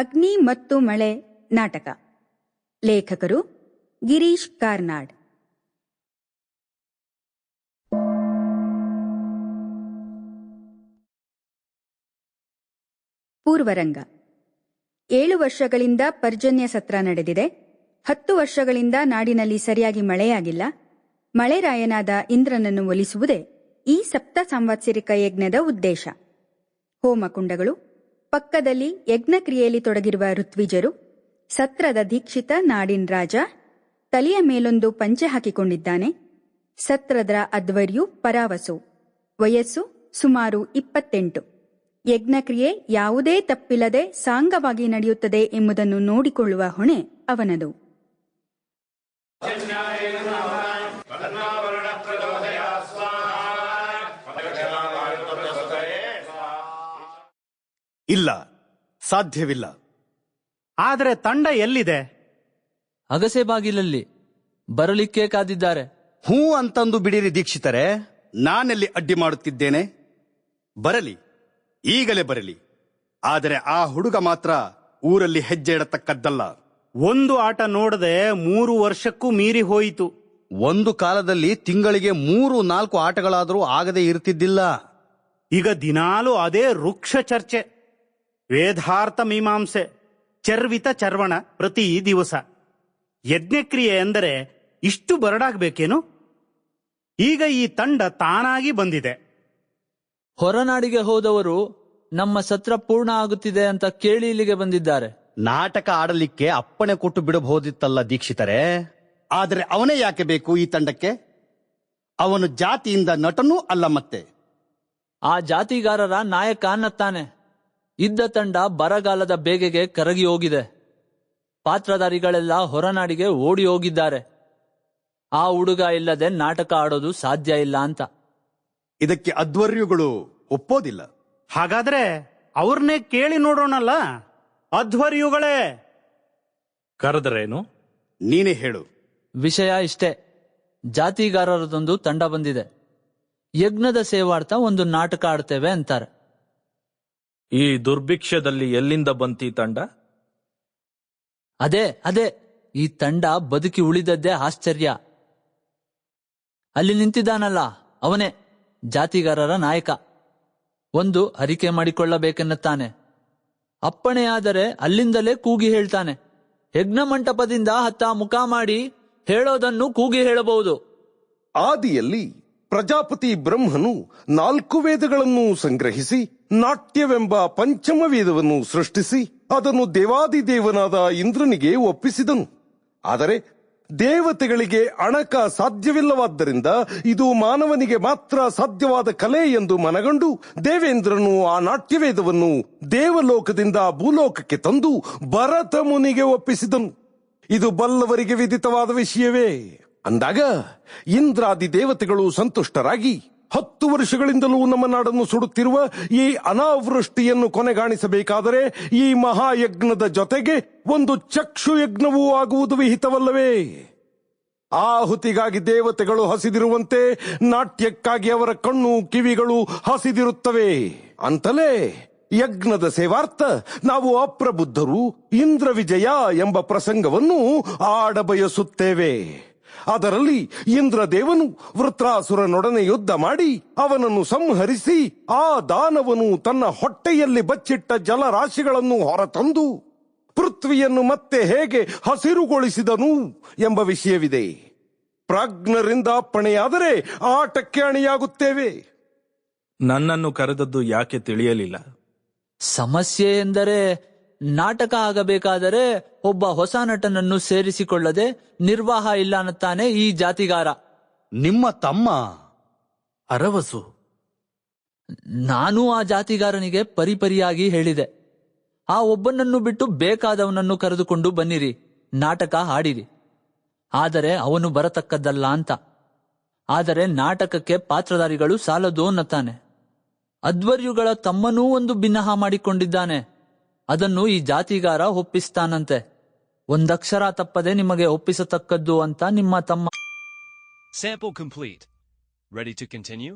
ಅಗ್ನಿ ಮತ್ತು ಮಳೆ ನಾಟಕ. ಲೇಖಕರು ಗಿರೀಶ್ ಕಾರ್ನಾಡ್. ಪೂರ್ವರಂಗ. ಏಳು ವರ್ಷಗಳಿಂದ ಪರ್ಜನ್ಯ ಸತ್ರ ನಡೆದಿದೆ. ಹತ್ತು ವರ್ಷಗಳಿಂದ ನಾಡಿನಲ್ಲಿ ಸರಿಯಾಗಿ ಮಳೆಯಾಗಿಲ್ಲ. ಮಳೆರಾಯನಾದ ಇಂದ್ರನನ್ನು ಒಲಿಸುವುದೇ ಈ ಸಪ್ತ ಸಾಂವತ್ಸರಿಕ ಯಜ್ಞದ ಉದ್ದೇಶ. ಹೋಮಕುಂಡಗಳು ಪಕ್ಕದಲ್ಲಿ ಯಜ್ಞಕ್ರಿಯೆಯಲ್ಲಿ ತೊಡಗಿರುವ ಋತ್ವಿಜರು, ಸತ್ರದ ದೀಕ್ಷಿತ ನಾಡಿನ್ ರಾಜ, ತಲೆಯ ಮೇಲೊಂದು ಪಂಚೆ ಹಾಕಿಕೊಂಡಿದ್ದಾನೆ. ಸತ್ರದ ಅಧ್ವರ್ಯು ಪರಾವಸು. ವಯಸ್ಸು ಸುಮಾರು ಇಪ್ಪತ್ತೆಂಟು. ಯಜ್ಞಕ್ರಿಯೆ ಯಾವುದೇ ತಪ್ಪಿಲ್ಲದೆ ಸಾಂಗವಾಗಿ ನಡೆಯುತ್ತದೆ ಎಂಬುದನ್ನು ನೋಡಿಕೊಳ್ಳುವ ಹೊಣೆ ಅವನದು. ಇಲ್ಲ ಸಾಧ್ಯವಿಲ್ಲ. ಆದರೆ ತಂಡ ಎಲ್ಲಿದೆ? ಅಗಸೆ ಬಾಗಿಲಲ್ಲಿ ಬರಲಿಕ್ಕೆ ಕಾದಿದ್ದಾರೆ. ಹೂ ಅಂತಂದು ಬಿಡಿರಿ ದೀಕ್ಷಿತರೆ ನಾನೆಲ್ಲಿ ಅಡ್ಡಿ ಮಾಡುತ್ತಿದ್ದೇನೆ? ಬರಲಿ ಈಗಲೇ ಬರಲಿ. ಆದರೆ ಆ ಹುಡುಗ ಮಾತ್ರ ಊರಲ್ಲಿ ಹೆಜ್ಜೆ ಇಡತಕ್ಕದ್ದಲ್ಲ ಒಂದು ಆಟ ನೋಡದೆ ಮೂರು ವರ್ಷಕ್ಕೂ ಮೀರಿ ಹೋಯಿತು. ಒಂದು ಕಾಲದಲ್ಲಿ ತಿಂಗಳಿಗೆ ಮೂರು ನಾಲ್ಕು ಆಟಗಳಾದರೂ ಆಗದೆ ಇರ್ತಿದ್ದಿಲ್ಲ ಈಗ ದಿನಾಲು ಅದೇ ವೃಕ್ಷ ಚರ್ಚೆ. ವೇದಾರ್ಥ ಮೀಮಾಂಸೆ ಚರ್ವಿತ ಚರ್ವಣ ಪ್ರತಿ ದಿವಸ. ಯಜ್ಞಕ್ರಿಯೆ ಎಂದರೆ ಇಷ್ಟು ಬರಡಾಗಬೇಕೇನು? ಈಗ ಈ ತಂಡ ತಾನಾಗಿ ಬಂದಿದೆ. ಹೊರನಾಡಿಗೆ ಹೋದವರು ನಮ್ಮ ಸತ್ರ ಪೂರ್ಣ ಆಗುತ್ತಿದೆ ಅಂತ ಕೇಳಿ ಇಲ್ಲಿಗೆ ಬಂದಿದ್ದಾರೆ. ನಾಟಕ ಆಡಲಿಕ್ಕೆ ಅಪ್ಪಣೆ ಕೊಟ್ಟು ಬಿಡಬಹುದಿತ್ತಲ್ಲ ದೀಕ್ಷಿತರೆ? ಆದರೆ ಅವನೇ ಯಾಕೆ ಬೇಕು ಈ ತಂಡಕ್ಕೆ? ಅವನು ಜಾತಿಯಿಂದ ನಟನೂ ಅಲ್ಲ ಮತ್ತೆ. ಆ ಜಾತಿಗಾರರ ನಾಯಕ ಅನ್ನತ್ತಾನೆ. ಇದ್ದ ತಂಡ ಬರಗಾಲದ ಬೇಗೆಗೆ ಕರಗಿ ಹೋಗಿದೆ. ಪಾತ್ರಧಾರಿಗಳೆಲ್ಲ ಹೊರನಾಡಿಗೆ ಓಡಿ ಹೋಗಿದ್ದಾರೆ. ಆ ಹುಡುಗ ಇಲ್ಲದೆ ನಾಟಕ ಆಡೋದು ಸಾಧ್ಯ ಇಲ್ಲ ಅಂತ. ಇದಕ್ಕೆ ಅಧ್ವರ್ಯುಗಳು ಒಪ್ಪೋದಿಲ್ಲ. ಹಾಗಾದ್ರೆ ಅವ್ರನ್ನೇ ಕೇಳಿ ನೋಡೋಣಲ್ಲ? ಅಧ್ವರ್ಯುಗಳೇ! ಕರೆದರೇನು? ನೀನೇ ಹೇಳು. ವಿಷಯ ಇಷ್ಟೇ. ಜಾತಿಗಾರರದೊಂದು ತಂಡ ಬಂದಿದೆ. ಯಜ್ಞದ ಸೇವಾರ್ಥ ಒಂದು ನಾಟಕ ಆಡ್ತೇವೆ ಅಂತಾರೆ. ಈ ದುರ್ಭಿಕ್ಷದಲ್ಲಿ ಎಲ್ಲಿಂದ ಬಂತಿ ತಂಡ? ಅದೇ ಅದೇ. ಈ ತಂಡ ಬದುಕಿ ಉಳಿದದ್ದೇ ಆಶ್ಚರ್ಯ. ಅಲ್ಲಿ ನಿಂತಿದ್ದಾನಲ್ಲ ಅವನೇ ಜಾತಿಗಾರರ ನಾಯಕ. ಒಂದು ಅರಿಕೆ ಮಾಡಿಕೊಳ್ಳಬೇಕೆನ್ನುತ್ತಾನೆ. ಅಪ್ಪಣೆಯಾದರೆ ಅಲ್ಲಿಂದಲೇ ಕೂಗಿ ಹೇಳ್ತಾನೆ. ಯಜ್ಞ ಮಂಟಪದಿಂದ ಹತ್ತ ಮುಖ ಮಾಡಿ ಹೇಳೋದನ್ನು ಕೂಗಿ ಹೇಳಬಹುದು. ಆದಿಯಲ್ಲಿ ಪ್ರಜಾಪತಿ ಬ್ರಹ್ಮನು ನಾಲ್ಕು ವೇದಗಳನ್ನು ಸಂಗ್ರಹಿಸಿ ನಾಟ್ಯವೆಂಬ ಪಂಚಮ ವೇದವನ್ನು ಸೃಷ್ಟಿಸಿ ಅದನ್ನು ದೇವಾದಿದೇವನಾದ ಇಂದ್ರನಿಗೆ ಒಪ್ಪಿಸಿದನು. ಆದರೆ ದೇವತೆಗಳಿಗೆ ಅಣಕ ಸಾಧ್ಯವಿಲ್ಲವಾದ್ದರಿಂದ ಇದು ಮಾನವನಿಗೆ ಮಾತ್ರ ಸಾಧ್ಯವಾದ ಕಲೆ ಎಂದು ಮನಗಂಡು ದೇವೇಂದ್ರನು ಆ ನಾಟ್ಯವೇದವನ್ನು ದೇವಲೋಕದಿಂದ ಭೂಲೋಕಕ್ಕೆ ತಂದು ಭರತ ಮುನಿಗೆ ಒಪ್ಪಿಸಿದನು. ಇದು ಬಲ್ಲವರಿಗೆ ವಿದಿತವಾದ ವಿಷಯವೇ. ಅಂದಾಗ ಇಂದ್ರಾದಿ ದೇವತೆಗಳು ಸಂತುಷ್ಟರಾಗಿ ಹತ್ತು ವರ್ಷಗಳಿಂದಲೂ ನಮ್ಮ ನಾಡನ್ನು ಸುಡುತ್ತಿರುವ ಈ ಅನಾವೃಷ್ಟಿಯನ್ನು ಕೊನೆಗಾಣಿಸಬೇಕಾದರೆ ಈ ಮಹಾಯಜ್ಞದ ಜೊತೆಗೆ ಒಂದು ಚಕ್ಷು ಯಜ್ಞವೂ ಆಗುವುದು ವಿಹಿತವಲ್ಲವೇ? ಆಹುತಿಗಾಗಿ ದೇವತೆಗಳು ಹಸಿದಿರುವಂತೆ ನಾಟ್ಯಕ್ಕಾಗಿ ಅವರ ಕಣ್ಣು ಕಿವಿಗಳು ಹಸಿದಿರುತ್ತವೆ. ಅಂತಲೇ ಯಜ್ಞದ ಸೇವಾರ್ಥ ನಾವು ಅಪ್ರಬುದ್ಧರು ಇಂದ್ರ ವಿಜಯ ಎಂಬ ಪ್ರಸಂಗವನ್ನು ಆಡಬಯಸುತ್ತೇವೆ. ಅದರಲ್ಲಿ ಇಂದ್ರದೇವನು ವೃತ್ರಾಸುರನೊಡನೆ ಯುದ್ಧ ಮಾಡಿ ಅವನನ್ನು ಸಂಹರಿಸಿ ಆ ದಾನವನು ತನ್ನ ಹೊಟ್ಟೆಯಲ್ಲಿ ಬಚ್ಚಿಟ್ಟ ಜಲರಾಶಿಗಳನ್ನು ಹೊರತಂದು ಪೃಥ್ವಿಯನ್ನು ಮತ್ತೆ ಹೇಗೆ ಹಸಿರುಗೊಳಿಸಿದನು ಎಂಬ ವಿಷಯವಿದೆ. ಪ್ರಾಜ್ಞರಿಂದ ಅಪ್ಪಣೆಯಾದರೆ ಆಟಕ್ಕೆ ಅಣಿಯಾಗುತ್ತೇವೆ. ನನ್ನನ್ನು ಕರೆದದ್ದು ಯಾಕೆ ತಿಳಿಯಲಿಲ್ಲ? ಸಮಸ್ಯೆ ಎಂದರೆ ನಾಟಕ ಆಗಬೇಕಾದರೆ ಒಬ್ಬ ಹೊಸ ನಟನನ್ನು ಸೇರಿಸಿಕೊಳ್ಳದೆ ನಿರ್ವಾಹ ಇಲ್ಲ ಅನ್ನುತ್ತಾನೆ ಈ ಜಾತಿಗಾರ. ನಿಮ್ಮ ತಮ್ಮ ಅರವಸು. ನಾನು ಆ ಜಾತಿಗಾರನಿಗೆ ಪರಿಪರಿಯಾಗಿ ಹೇಳಿದೆ. ಆ ಒಬ್ಬನನ್ನು ಬಿಟ್ಟು ಬೇಕಾದವನನ್ನು ಕರೆದುಕೊಂಡು ಬನ್ನಿರಿ ನಾಟಕ ಹಾಡಿರಿ. ಆದರೆ ಅವನು ಬರತಕ್ಕದ್ದಲ್ಲ ಅಂತ. ಆದರೆ ನಾಟಕಕ್ಕೆ ಪಾತ್ರಧಾರಿಗಳು ಸಾಲದು ಅನ್ನತ್ತಾನೆ. ಅಧ್ವರ್ಯುಗಳ ತಮ್ಮನೂ ಒಂದು ಭಿನ್ನಹ ಮಾಡಿಕೊಂಡಿದ್ದಾನೆ. ಅದನ್ನು ಈ ಜಾತಿಗಾರ ಒಪ್ಪಿಸ್ತಾನಂತೆ ಒಂದಕ್ಷರ ತಪ್ಪದೆ ನಿಮಗೆ ಒಪ್ಪಿಸತಕ್ಕದ್ದು ಅಂತ ನಿಮ್ಮ ತಮ್ಮ Sample complete. Ready to continue?